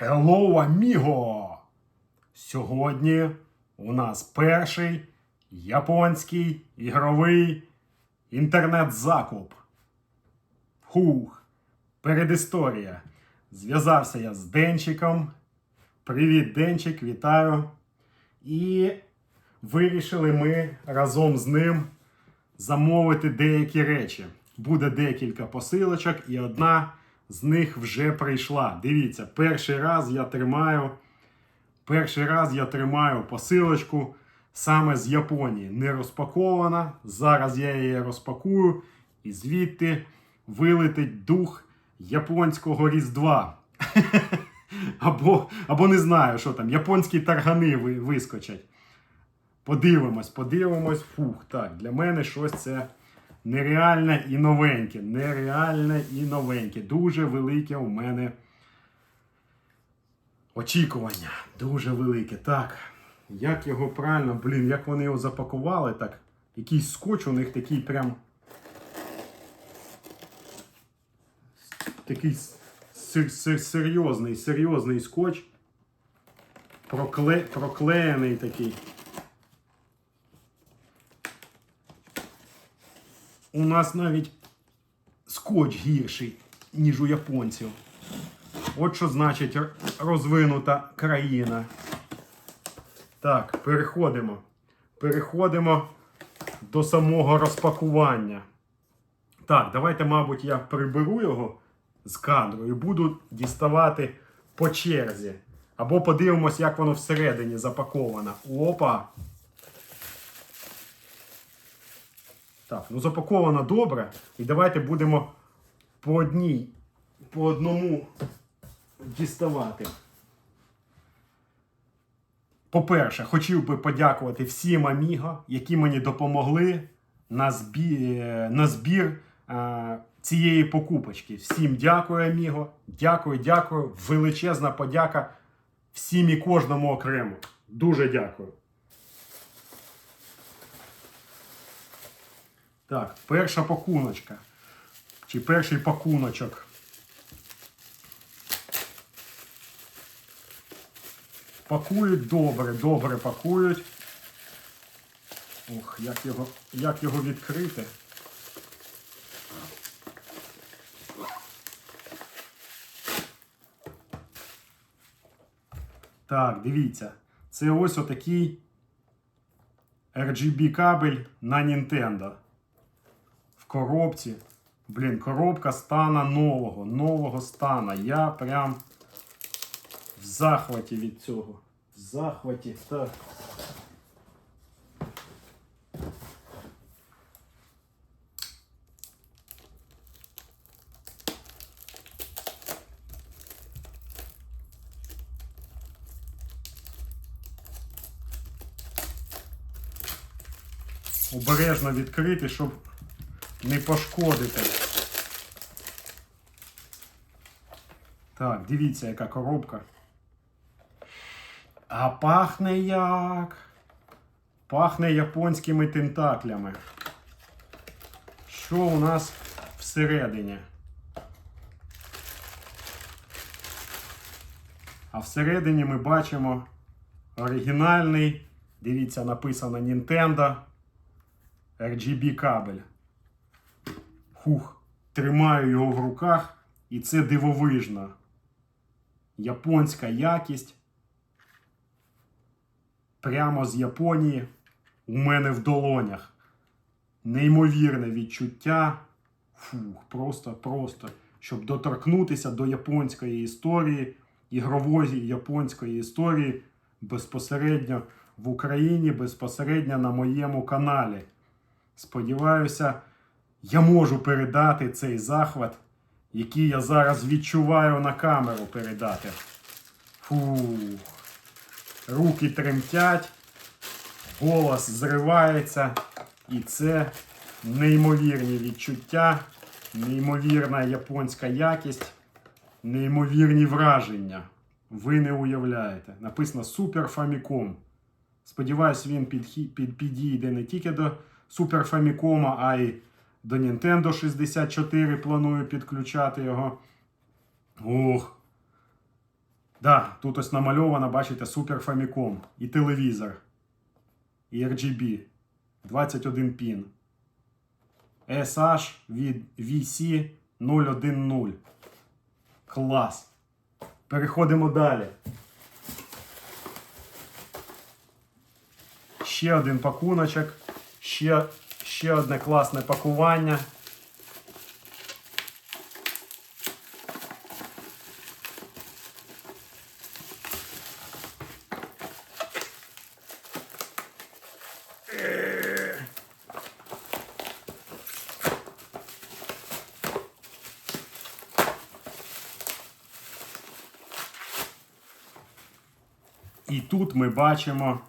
Hello, amigo! Сьогодні у нас перший японський ігровий інтернет-закуп. Хух! Передісторія. Зв'язався я з Денчиком. Привіт, Денчик, вітаю. І вирішили ми разом з ним замовити деякі речі. Буде декілька посилочок, і одна з них вже прийшла. Дивіться, перший раз я тримаю. Перший раз я тримаю посилочку саме з Японії. Не розпакована. Зараз я її розпакую, і звідти вилетить дух японського Різдва. Або, або не знаю, що там, японські таргани вискочать. Подивимось, подивимось. Фух, так, для мене щось це нереальне і новеньке. Нереальне і новеньке. Дуже велике у мене очікування. Дуже велике. Так. Як його правильно, блін, як вони його запакували, так. Якийсь скотч у них такий прям. Такий сер- сер- серйозний, серйозний скотч. Прокле... Проклеєний такий. У нас навіть скотч гірший, ніж у японців. От що значить розвинута країна. Так, переходимо. Переходимо до самого розпакування. Так, давайте, мабуть, я приберу його з кадру і буду діставати по черзі. Або подивимось, як воно всередині запаковано. Опа! Так, ну запаковано добре. І давайте будемо по одній, по одному діставати. По-перше, хотів би подякувати всім Аміго, які мені допомогли на, збі... е, на збір е, цієї покупочки. Всім дякую, Аміго. Дякую, дякую. Величезна подяка всім і кожному окремо. Дуже дякую. Так, перша пакуночка. Чи перший пакуночок. Пакують добре, добре пакують. Ох, як його, як його відкрити. Так, дивіться. Це ось отакий RGB кабель на Nintendo. Коробці. Блін, коробка стана нового, нового стана. Я прям в захваті від цього. В захваті. Так. Обережно відкрити, щоб не пошкодити. Так, дивіться, яка коробка. А пахне як. Пахне японськими тентаклями. Що у нас всередині? А всередині ми бачимо оригінальний, дивіться, написано Nintendo RGB кабель. Хух, тримаю його в руках, і це дивовижно. Японська якість. Прямо з Японії у мене в долонях. Неймовірне відчуття. Фух, просто, просто. Щоб доторкнутися до японської історії, ігрової японської історії безпосередньо в Україні, безпосередньо на моєму каналі. Сподіваюся, я можу передати цей захват, який я зараз відчуваю на камеру передати. Фух. Руки тремтять, голос зривається, і це неймовірні відчуття, неймовірна японська якість, неймовірні враження. Ви не уявляєте. Написано Super Famicom. Сподіваюсь, він підійде не тільки до Super Famicom, а й до Nintendo 64 планую підключати його. Ох. Да, тут ось намальовано, бачите, Super Famicom і телевізор. І RGB. 21 пін. SH від VC 010. Клас. Переходимо далі. Ще один пакуночок. Ще, ще одне класне пакування. І тут ми бачимо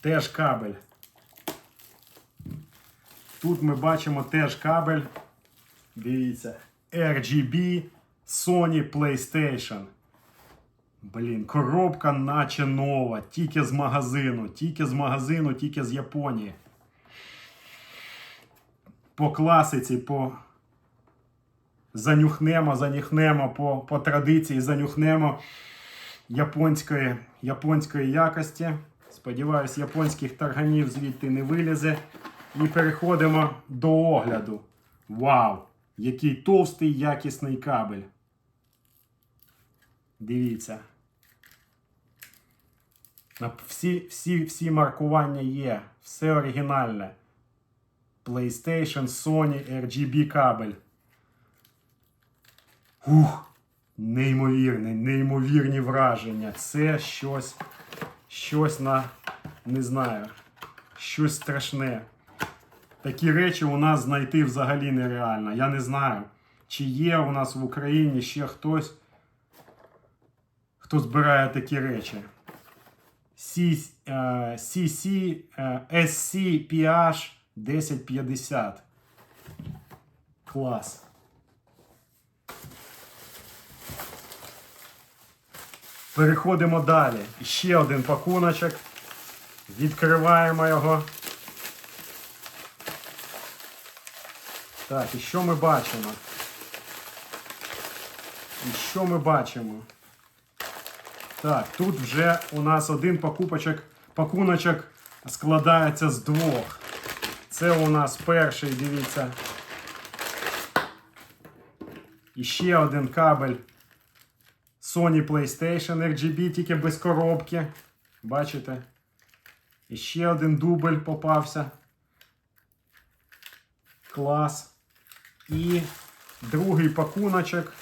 теж кабель. Тут ми бачимо теж кабель. Дивіться. RGB Sony PlayStation. Блін, коробка наче нова. Тільки з магазину. Тільки з магазину, тільки з Японії. По класиці, по занюхнемо, занюхнемо по, по традиції, занюхнемо японської, японської якості. Сподіваюсь, японських тарганів звідти не вилізе. І переходимо до огляду. Вау! Який товстий якісний кабель. Дивіться. Всі, всі, всі маркування є. Все оригінальне. PlayStation, Sony, RGB кабель. Ух, неймовірне, неймовірні враження. Це щось, щось на, не знаю, щось страшне. Такі речі у нас знайти взагалі нереально. Я не знаю, чи є у нас в Україні ще хтось, хто збирає такі речі. CC е, SC PH 1050. Клас. Переходимо далі. Ще один пакуночок. Відкриваємо його. Так, і що ми бачимо? І що ми бачимо? Так, тут вже у нас один покупочок, пакуночок складається з двох. Це у нас перший, дивіться. І ще один кабель Sony PlayStation RGB, тільки без коробки. Бачите? І ще один дубль попався. Клас. І другий пакуночок.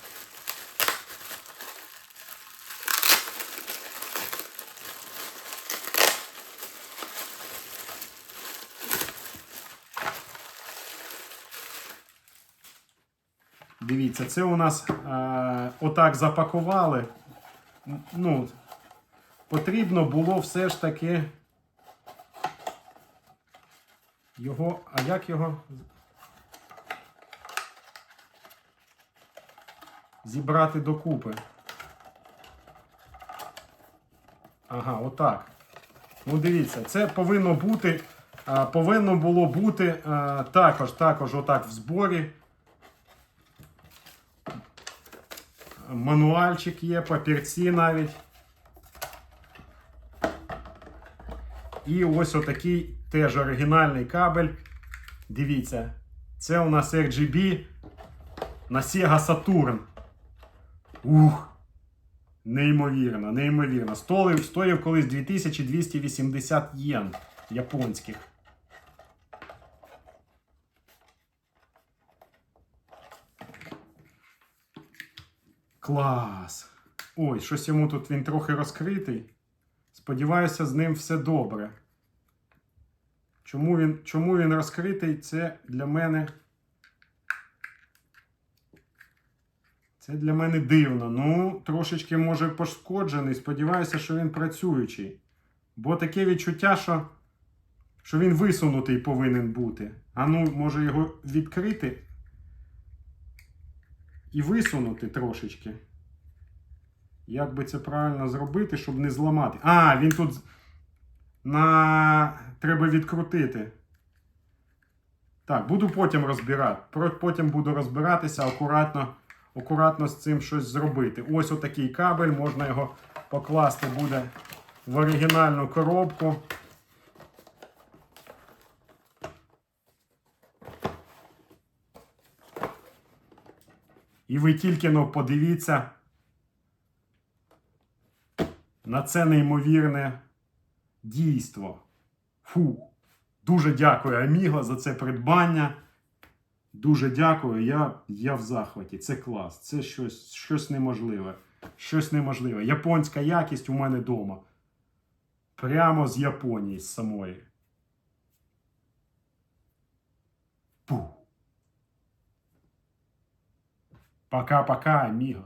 Дивіться, це у нас е, отак запакували. Ну, потрібно було все ж таки його. А як його зібрати докупи? Ага, отак. Ну, дивіться, це повинно бути. е, Повинно було бути е, також, також отак в зборі. Мануальчик є, папірці навіть. І ось отакий теж оригінальний кабель. Дивіться, це у нас RGB на Sega Saturn. Ух! Неймовірно, неймовірно. Стоїв, стоїв колись 2280 єн японських. Клас. Ой, щось йому тут він трохи розкритий. Сподіваюся, з ним все добре. Чому він, чому він розкритий, це для мене. Це для мене дивно. Ну, трошечки може пошкоджений. Сподіваюся, що він працюючий. Бо таке відчуття, що, що він висунутий повинен бути. А ну, може його відкрити і висунути трошечки. Як би це правильно зробити, щоб не зламати. А, він тут на... треба відкрутити. Так, буду потім розбирати. Потім буду розбиратися акуратно. акуратно з цим щось зробити. Ось отакий кабель, можна його покласти буде в оригінальну коробку. І ви тільки но подивіться на це неймовірне дійство. Фу. Дуже дякую, Аміго, за це придбання. Дуже дякую. Я, я в захваті. Це клас. Це щось, щось неможливе. Щось неможливе. Японська якість у мене вдома. Прямо з Японії, з самої. Пу. Пока-пока, Аміго.